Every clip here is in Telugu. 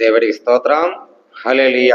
దేవుడికి స్తోత్రం. హలెలియ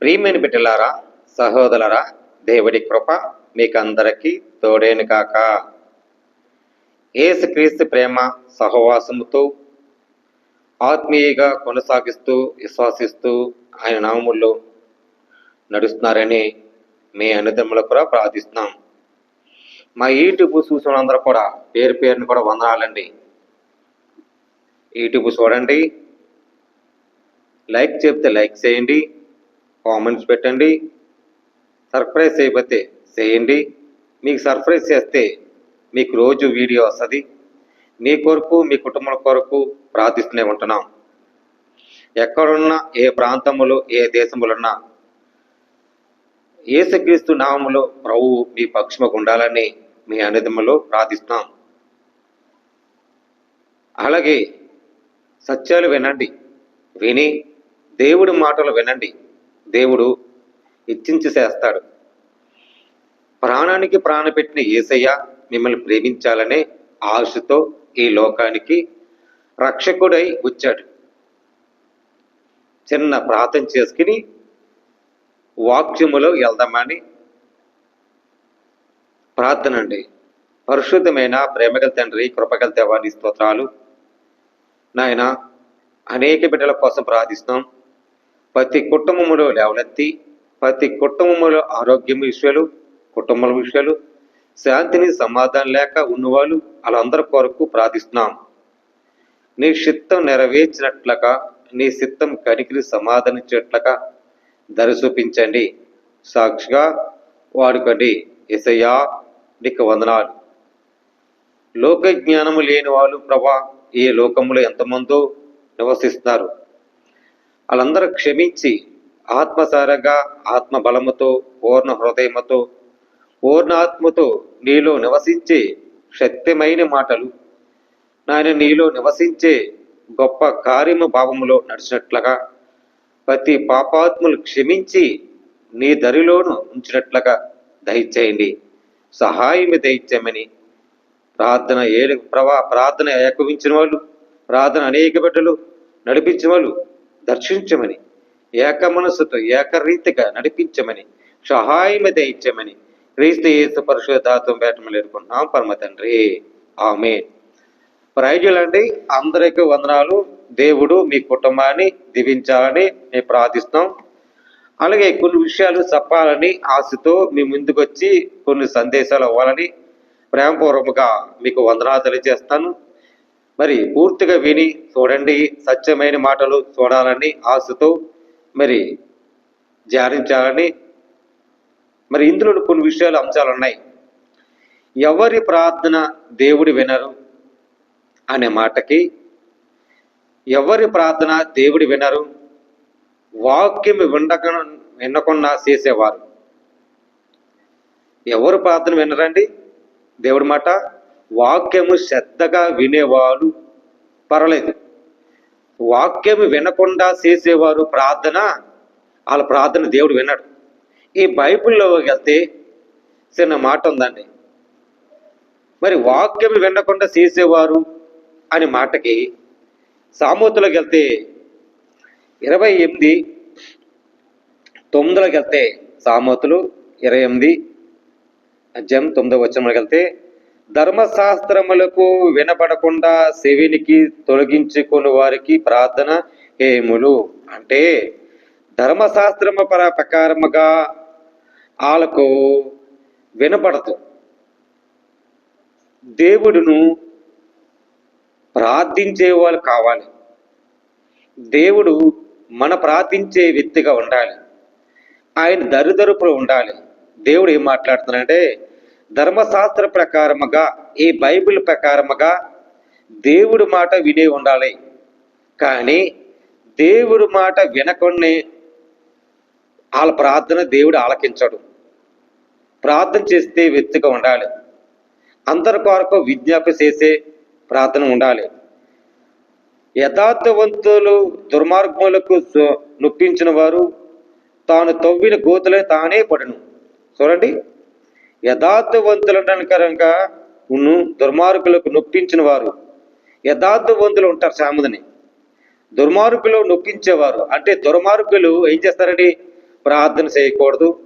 ప్రియమైన బిడ్డలారా సహోదరులరా దేవుడి కృప మీకందరికీ తోడేను కాక ఏసుక్రీస్తు ప్రేమ సహవాసముతో ఆత్మీయంగా కొనసాగిస్తూ విశ్వాసిస్తూ ఆయన నామముల్లో నడుస్తున్నారని మీ అనుదమ్ములు కూడా ప్రార్థిస్తున్నాం. మా యూట్యూబ్ చూసిన అందరూ కూడా పేరు పేరుని కూడా వందనాలండి. యూట్యూబ్ చూడండి. లైక్ చెప్తే లైక్ చేయండి కామెంట్స్ పెట్టండి సర్ప్రైజ్ అయిపోతే చేయండి. మీకు సర్ప్రైజ్ చేస్తే మీకు రోజు వీడియో వస్తుంది. మీ కొరకు మీ కుటుంబం కొరకు ప్రార్థిస్తూనే ఉంటున్నాం. ఎక్కడున్నా ఏ ప్రాంతములో ఏ దేశములున్నా యేసుక్రీస్తు నామములో ప్రభువు మీ పక్షముకు ఉండాలని మీ అనుదములో ప్రార్థిస్తున్నాం. అలాగే సత్యాలు వినండి విని దేవుడి మాటలు వినండి. దేవుడు ఇచ్చించి చేస్తాడు. ప్రాణానికి ప్రాణ పెట్టిన ఏసయ్య మిమ్మల్ని ప్రేమించాలనే ఆశతో ఈ లోకానికి రక్షకుడై వచ్చాడు. చిన్న ప్రార్థన చేసుకుని వాక్యములో వెళ్దామని ప్రార్థన అండి పరిశుద్ధమైన ప్రేమగల తండ్రి కృపగల దేవాని స్తోత్రాలు. నాయన అనేక బిడ్డల కోసం ప్రార్థిస్తున్నాం. ప్రతి కుటుంబములో లేవనెత్తి ప్రతి కుటుంబములో ఆరోగ్యం విషయాలు కుటుంబం విషయాలు శాంతిని సమాధానం లేక ఉన్నవాళ్ళు వాళ్ళందరి కొరకు ప్రార్థిస్తున్నాం. నీ చిత్తం నెరవేర్చినట్లుగా నీ చిత్తం కనికిని సమాధానించేట్లుగా ధర చూపించండి. సాక్షిగా వాడుకోండి. ఎసయ్యా నీకు వందనాలు. లోక జ్ఞానము లేని వాళ్ళు ప్రభా ఈ లోకములో ఎంతమందో నివసిస్తున్నారు. వాళ్ళందరూ క్షమించి ఆత్మసారగా ఆత్మ బలముతో పూర్ణ హృదయముతో పూర్ణాత్మతో నీలో నివసించే శక్తిమైన మాటలు. నాయన నీలో నివసించే గొప్ప కార్యము భావములో నడిచినట్లుగా ప్రతి పాపాత్ములు క్షమించి నీ దరిలోను ఉంచినట్లుగా దయచేయండి. సహాయం దయచేయమని ప్రార్థన ఏ ప్రవా ప్రార్థన ఏకవించిన వాళ్ళు ప్రార్థన అనేక బిడ్డలు నడిపించిన వాళ్ళు దర్శించమని ఏక మనసుతో ఏకరీతిగా నడిపించమని సహాయం దయచేయమని క్రీస్తు యేసు పరిశుద్ధాత్వం బేటమలు ఎదుర్కొంటున్నాం పరమ తండ్రి ఆమె ప్రైజులండి అందరికీ వందనాలు. దేవుడు మీ కుటుంబాన్ని దీవించాలని మేము ప్రార్థిస్తున్నాం. అలాగే కొన్ని విషయాలు చెప్పాలని ఆశతో మీ ముందుకు వచ్చి కొన్ని సందేశాలు అవ్వాలని ప్రేమపూర్వకంగా మీకు వందనాలు తెలియజేస్తాను. మరి పూర్తిగా విని చూడండి సత్యమైన మాటలు చూడాలని ఆశతో మరి ధ్యానించాలని మరి ఇందులో కొన్ని విషయాలు అంశాలు ఉన్నాయి. ఎవరి ప్రార్థన దేవుడు వినరు అనే మాటకి ఎవరి ప్రార్థన దేవుడు వినరు వాక్యం వినక వినకుండా చేసేవారు. ఎవరు ప్రార్థన వినరండి? దేవుడి మాట? వాక్యము శ్రద్ధగా వినేవారు పర్వాలేదు. వాక్యము వినకుండా చేసేవారు ప్రార్థన వాళ్ళ ప్రార్థన దేవుడు విన్నాడు ఈ బైబిల్లో వెళ్తే చిన్న మాట ఉందండి. మరి వాక్యం వినకుండా చేసేవారు అనే మాటకి సామూతులకు వెళ్తే ఇరవై ఎనిమిది తొమ్మిదిలోకి వెళ్తే సామూతులు ఇరవై ఎనిమిది అజ్యం తొమ్మిదో వచ్చంలోకి వెళ్తే ధర్మశాస్త్రములకు వినపడకుండా శివునికి తొలగించుకుని వారికి ప్రార్థన ఏములు అంటే ధర్మశాస్త్రము పర ప్రకారముగా వాళ్ళకు వినపడదు. దేవుడును ప్రార్థించే వాళ్ళు కావాలి. దేవుడు మన ప్రార్థించే వ్యక్తిగా ఉండాలి. ఆయన దరిదరుపులు ఉండాలి. దేవుడు ఏం మాట్లాడుతున్నాడంటే ధర్మశాస్త్ర ప్రకారముగా ఈ బైబిల్ ప్రకారముగా దేవుడి మాట వినే ఉండాలి. కానీ దేవుడి మాట వినకుండా వాళ్ళ ప్రార్థన దేవుడు ఆలకించడు. ప్రార్థన చేస్తే వెత్తుగా ఉండాలి. అందరి కొరకు విజ్ఞాప చేసే ప్రార్థన ఉండాలి. యథార్థవంతులు దుర్మార్గములకు సొ- నొప్పించిన వారు తాను తవ్విన గోతులే తానే పడను. చూడండి. యథార్థవంతులనకరంగా ఉన్ను దుర్మార్గులకు నొప్పించిన వారు యథార్థవంతులు ఉంటారు సాముదని. దుర్మార్గులు నొప్పించేవారు. అంటే దుర్మార్గులు ఏం చేస్తారండి? ప్రార్థన చేయకూడదు.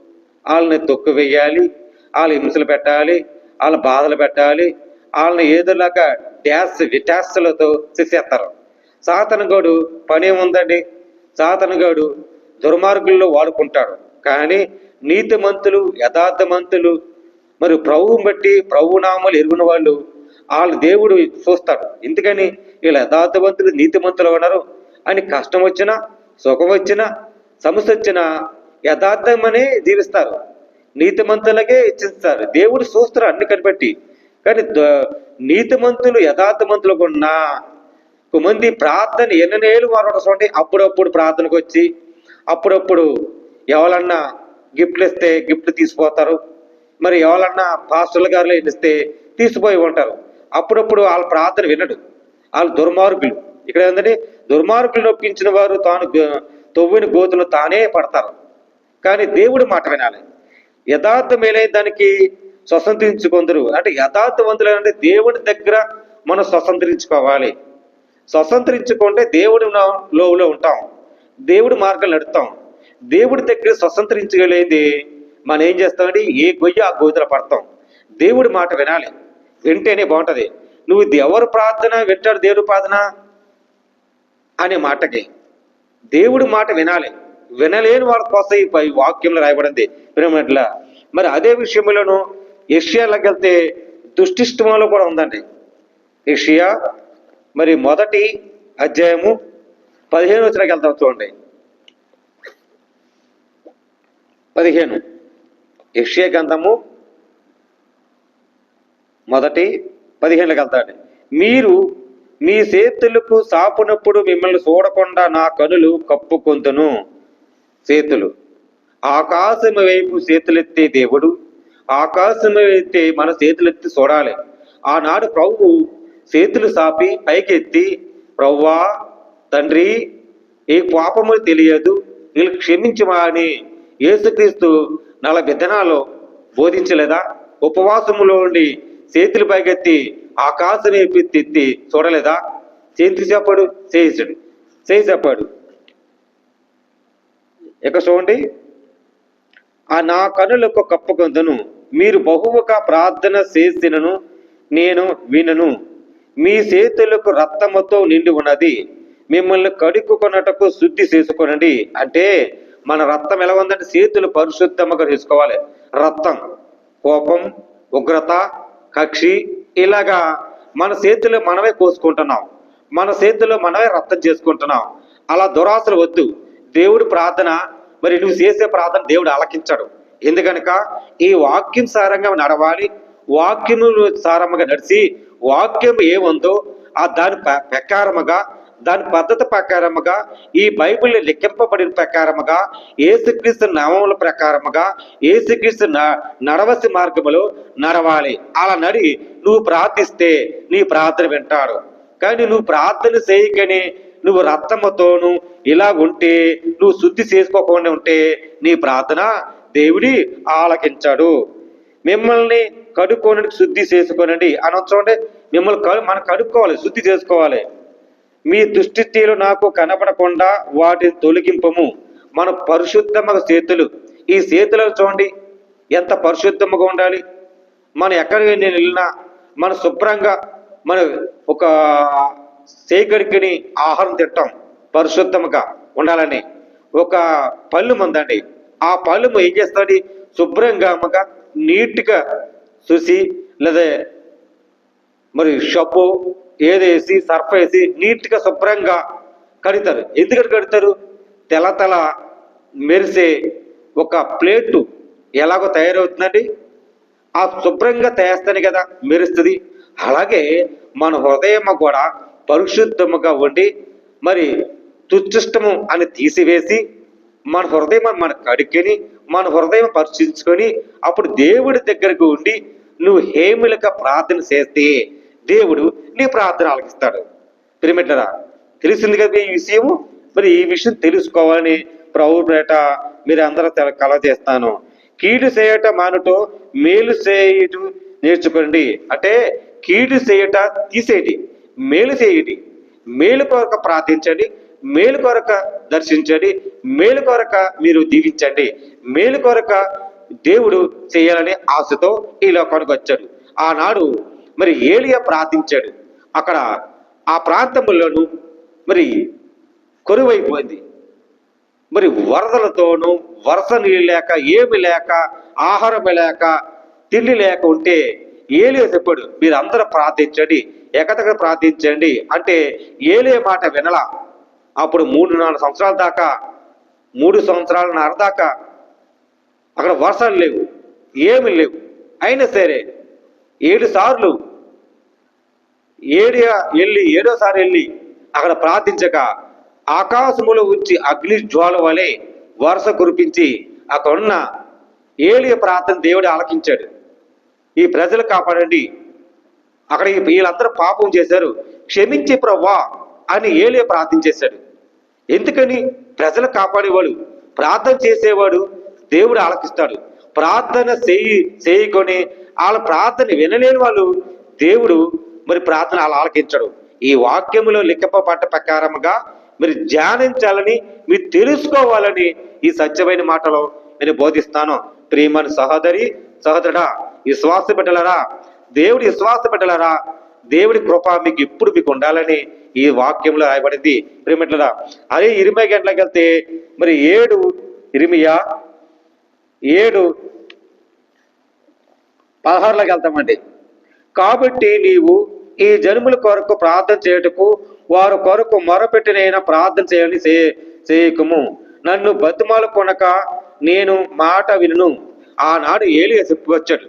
వాళ్ళని తొక్కు వేయాలి వాళ్ళ హింసలు పెట్టాలి. వాళ్ళ బాధలు పెట్టాలి. వాళ్ళని ఏదోలాగా డ్యాస్ విటాస్లతో చేసేస్తారు. సాతనగాడు పని ఏముందండి? సాతనగాడు దుర్మార్గుల్లో వాడుకుంటాడు. కానీ నీతిమంతులు యథార్థమంతులు మరి ప్రభువుని బట్టి ప్రభు నామాలు ఎరుగున వాళ్ళు వాళ్ళ దేవుడు చూస్తాడు. ఎందుకని? వీళ్ళు యథార్థవంతులు నీతిమంతులు ఉన్నారు. అని కష్టం వచ్చినా సుఖం వచ్చినా సమస్య వచ్చినా యథార్థమనే జీవిస్తారు. నీతిమంతులకే ఇచ్చిస్తారు. దేవుడు చూస్తారు అన్ని కనిపెట్టి కానీ నీతిమంతులు యథార్థమంతులు ఉన్నా మంది ప్రార్థన ఎన్ననేళ్ళు మాట్లాడుతుంటే అప్పుడప్పుడు ప్రార్థనకు వచ్చి అప్పుడప్పుడు ఎవరన్నా గిఫ్ట్లు ఇస్తే గిఫ్ట్ తీసిపోతారు. మరి ఎవరన్నా పాస్టర్ల గారులు ఇస్తే తీసిపోయి ఉంటారు. అప్పుడప్పుడు వాళ్ళ ప్రార్థన వినడు. వాళ్ళు దుర్మార్గులు. ఇక్కడ ఏంటంటే దుర్మార్గులు నొప్పించిన వారు తాను తొవ్విన గోతులు తానే పడతారు. కానీ దేవుడు మాట వినాలి. యథార్థమైన దానికి స్వతంత్రించుకుందరు. అంటే యథార్థవంతులు అంటే దేవుడి దగ్గర మనం స్వతంత్రించుకోవాలి. స్వతంత్రించుకుంటే దేవుడి లోవులో ఉంటాం. దేవుడి మార్గాలు నడుతాం దేవుడి దగ్గర స్వతంత్రించగలిగింది మనం ఏం చేస్తామంటే ఏ గొయ్య ఆ గోతులు పడతాం. దేవుడి మాట వినాలి. వింటేనే బాగుంటుంది. నువ్వు ఎవరు ప్రార్థన వింటాడు దేవుడి ప్రార్థన? అనే మాటకి. దేవుడి మాట వినాలి. వినలేని వాళ్ళ కోసం ఈ పై వాక్యంలో రాయబడింది. వినమట్ల మరి అదే విషయంలోను ఏషియాలోకి వెళ్తే దుష్టిష్టంలో కూడా ఉందండి. ఏషియా మరి మొదటి అధ్యాయము పదిహేను వచ్చినకి వెళ్తాం చూడండి. పదిహేను. యక్షయ గ్రంథము మొదటి పదిహేను వెళ్తాడు మీరు మీ చేతులకు సాపునప్పుడు మిమ్మల్ని చూడకుండా నా కనులు కప్పుకొందును. చేతులు. ఆకాశం వైపు చేతులెత్తే దేవుడు ఆకాశం ఎత్తే మన చేతులెత్తి చూడాలి. ఆనాడు ప్రభు చేతులు సాపి పైకెత్తి ప్రవ్వా తండ్రి ఈ పాపము తెలియదు వీళ్ళు క్షమించమా అని యేసుక్రీస్తు నలభై విధానాలు బోధించలేదా? ఉపవాసములో ఉండి చేతులు పైకెత్తి ఆకాశం ఎత్తి చూడలేదా? చేతి చెప్పాడు చేయించడు చేయి చెప్పాడు ఇక చూడండి. ఆ నా కనులకు కప్పుకొందును మీరు బహువుగా ప్రార్థన చేసినను నేను వినను. మీ చేతులకు రక్తముతో నిండి ఉన్నది. మిమ్మల్ని కడుక్కున్నటకు శుద్ధి చేసుకొనండి. అంటే మన రక్తం ఎలా ఉందంటే చేతులు పరిశుద్ధముగా చేసుకోవాలి రక్తం కోపం ఉగ్రత కక్షి ఇలాగా మన చేతులు మనమే కోసుకుంటున్నాం. మన చేతులు మనమే రక్తం చేసుకుంటున్నాం. అలా దురాశలు వద్దు. దేవుడి ప్రార్థన మరి నువ్వు చేసే ప్రార్థన దేవుడు ఆలకించాడు. ఎందుకనక ఈ వాక్యం సారంగా నడవాలి వాక్యము సారముగా నడిచి వాక్యం ఏముందో ఆ దాని ప్ర- ప్రకారముగా దాని పద్ధతి ప్రకారముగా ఈ బైబిల్ లెక్కింపబడిన ప్రకారముగా ఏసుక్రీస్తు నామముల ప్రకారముగా ఏసుక్రీస్తు న- నడవసి మార్గములో నడవాలి. అలా నడి నువ్వు ప్రార్థిస్తే నీ ప్రార్థన వింటాడు. కానీ నువ్వు ప్రార్థన చేయకని నువ్వు రక్తముతోను ఇలా ఉంటే నువ్వు శుద్ధి చేసుకోకుండా ఉంటే నీ ప్రార్థన దేవుడి ఆలకించాడు. మిమ్మల్ని కడుక్కోనడానికి శుద్ధి చేసుకోనండి అని చూడండి మిమ్మల్ని కడు మనం కడుక్కోవాలి శుద్ధి చేసుకోవాలి. మీ దుస్థితిలో నాకు కనపడకుండా వాటిని తొలగింపము. మన పరిశుద్ధమ చేతులు. ఈ చేతులు చూడండి ఎంత పరిశుద్ధముగా ఉండాలి. మనం ఎక్కడికి నేను వెళ్ళినా మన శుభ్రంగా మన ఒక సేకరికిని ఆహారం తింటాం. పరిశుద్ధముగా ఉండాలని. ఒక పళ్ళు ఉందండి ఆ పళ్ళు ఏం చేస్తుంది? శుభ్రంగా మగ నీట్గా చూసి లేదా మరి షబ్బు ఏదేసి సర్ఫ్ వేసి నీట్గా శుభ్రంగా కడతారు. ఎందుకని కడతారు? తెల తెల మెరిసే ఒక ప్లేటు ఎలాగో తయారవుతుందండి? ఆ శుభ్రంగా తయారుస్తాను కదా మెరుస్తుంది. అలాగే మన హృదయం కూడా పరిశుద్ధముగా ఉండి మరి తుచ్చిష్టము అని తీసివేసి మన హృదయం మన కడుక్కొని మన హృదయం పరిశీలించుకొని అప్పుడు దేవుడి దగ్గరకు ఉండి నువ్వు హేములుగా ప్రార్థన చేస్తే దేవుడు నీ ప్రార్థన ఆలకిస్తాడు పిరిమిట్లరా తెలిసింది కదా ఈ విషయము? మరి ఈ విషయం తెలుసుకోవాలని ప్రభు పేట మీరు అందరూ తెల- చేస్తాను. కీడు చేయట మానుటో మేలు చేయుట నేర్చుకోండి. అంటే కీడు చేయట తీసేటి మేలు చేయండి మేలు కొరక ప్రార్థించండి మేలు కొరక దర్శించండి మేలు కొరక మీరు దీవించండి. మేలు కొరక దేవుడు చేయాలనే ఆశతో ఈ లోకానికి వచ్చాడు. ఆనాడు మరి ఏలియా ప్రార్థించాడు. అక్కడ ఆ ప్రాంతంలోను మరి కొరువైపోయింది. మరి వరదలతోనూ వరస నీళ్ళు లేక ఏమి లేక ఆహారం లేక తిండి లేక ఉంటే ఏలియా చెప్పాడు మీరు అందరూ ప్రార్థించండి ఎకతక ప్రార్థించండి. అంటే ఏలే మాట వినలా. అప్పుడు మూడు నాలుగు సంవత్సరాల దాకా మూడు సంవత్సరాలన్నర దాకా అక్కడ వర్షాలు లేవు ఏమి లేవు. అయినా సరే ఏడు సార్లు ఏడు వెళ్ళి ఏడోసారి వెళ్ళి అక్కడ ప్రార్థించక ఆకాశములో ఉంచి అగ్ని జ్వాల వలె వరుస కురిపించి అక్కడ ఉన్న ఏలియ ప్రార్థన దేవుడు ఆలకించాడు. ఈ ప్రజలు కాపాడండి. అక్కడ వీళ్ళందరూ పాపం చేశారు. క్షమించి ప్రవ్వా అని ఏలియ ప్రార్థించేశాడు ఎందుకని? ప్రజలు కాపాడేవాడు ప్రార్థన చేసేవాడు దేవుడు ఆలకిస్తాడు. ప్రార్థన చేయి చేయకొని వాళ్ళ ప్రార్థన వినలేని వాళ్ళు దేవుడు మరి ప్రార్థన అలా ఆలకించడు. ఈ వాక్యములో లిఖింపబడ్డ ప్రకారముగా మీరు ధ్యానించాలని మీరు తెలుసుకోవాలని ఈ సత్యమైన మాటలో నేను బోధిస్తాను. ప్రియమని సహోదరి సహోదరుడా విశ్వాస బిడ్డలరా దేవుడి విశ్వాస బిడ్డలరా దేవుడి కృప మీకు ఇప్పుడు మీకు ఉండాలని ఈ వాక్యంలో రాయబడింది. ప్రియమిట్లరా అదే ఇరవై గంటలకు వెళ్తే మరి ఏడు ఇరిమియా ఏడు పదహారులోకి వెళ్తామండి. కాబట్టి నీవు ఈ జనుముల కొరకు ప్రార్థన చేయుటకు వారు కొరకు మొరపెట్టినైనా ప్రార్థన చేయని చేయకము. నన్ను బతుమాలు కొనక నేను మాట వినను. ఆనాడు ఏలియా చెప్పుకొచ్చాడు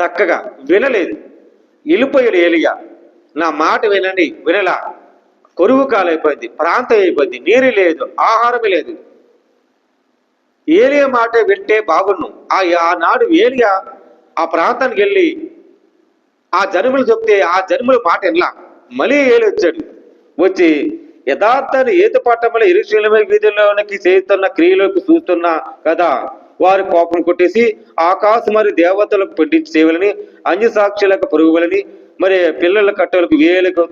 చక్కగా వినలేదు. వెళ్ళిపోయాడు ఏలియా నా మాట వినండి వినలా. కొరువు కాలైపోయింది ప్రాంతం అయిపోయింది నీరు లేదు ఆహారం లేదు. ఏలియా మాట వింటే బాగున్ను ఆ ఆనాడు ఏలియా ఆ ప్రాంతానికి వెళ్ళి ఆ జన్మలు చెప్తే ఆ జన్మల మాట వినలా మళ్ళీ ఏలి వచ్చాడు వచ్చి యథార్థాన్ని ఏత పట్టమల ఇరుశీలమ వీధుల్లోనికి చేస్తున్న క్రియలకు చూస్తున్న కదా వారి కోపం కొట్టేసి ఆకాశం మరి దేవతలకు పండించి చేయవలని అన్య సాక్షులకు పొరుగువలని మరి పిల్లల కట్టలకు వేలకు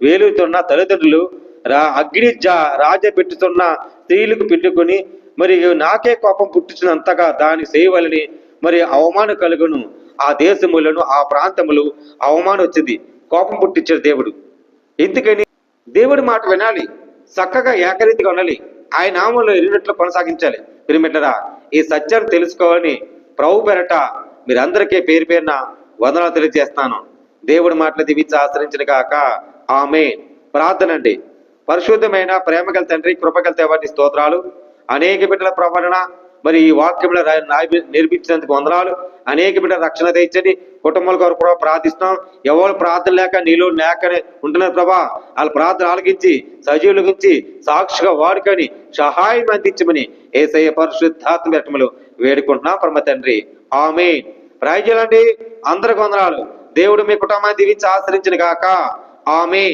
వేలుతున్న తల్లిదండ్రులు రా అగ్ని జా రాజ పెట్టుతున్న స్త్రీలకు పెట్టుకొని మరి నాకే కోపం పుట్టించినంతగా దాన్ని చేయవలని మరి అవమానం కలుగును. ఆ దేశములను ఆ ప్రాంతములు అవమానం వచ్చింది. కోపం పుట్టించాడు దేవుడు. ఎందుకని? దేవుడి మాట వినాలి. చక్కగా ఏకరీతిగా ఉండాలి. ఆయన నామంలో ఎరిగినట్లు కొనసాగించాలి. పిరిమిట్లరా ఈ సత్యాన్ని తెలుసుకోవాలని ప్రభు పెరట మీరందరికీ పేరు పేరున వందనాలు తెలియజేస్తాను. దేవుడి మాటలు దివించి ఆశ్రయించిన కాక ఆమె ప్రార్థన అండి. పరిశుద్ధమైన ప్రేమగల తండ్రి కృపగల తేవాటి స్తోత్రాలు. అనేక బిడ్డల ప్రవరణ మరి ఈ వాక్యంలో నేర్పించినందుకు వందనాలు. అనేక బిడ్డ రక్షణ తెచ్చని కుటుంబాల కొరకు కూడా ప్రార్థిస్తున్నాం. ఎవరు ప్రార్థన లేక నీలో లేకనే ఉంటున్నారు ప్రభా. వాళ్ళ ప్రార్థన ఆలకించి సజీవుల గురించి సాక్షిగా వాడుకొని సహాయం అందించమని ఏసయ్య పరిశుద్ధాత్మ వ్యక్తములు వేడుకుంటున్నాం. పరమ తండ్రి. ఆమె ప్రయోజనండి అందరికి వందనాలు. దేవుడు మీ కుటుంబాన్ని దీవించి ఆశ్రయించిన గాక. ఆమె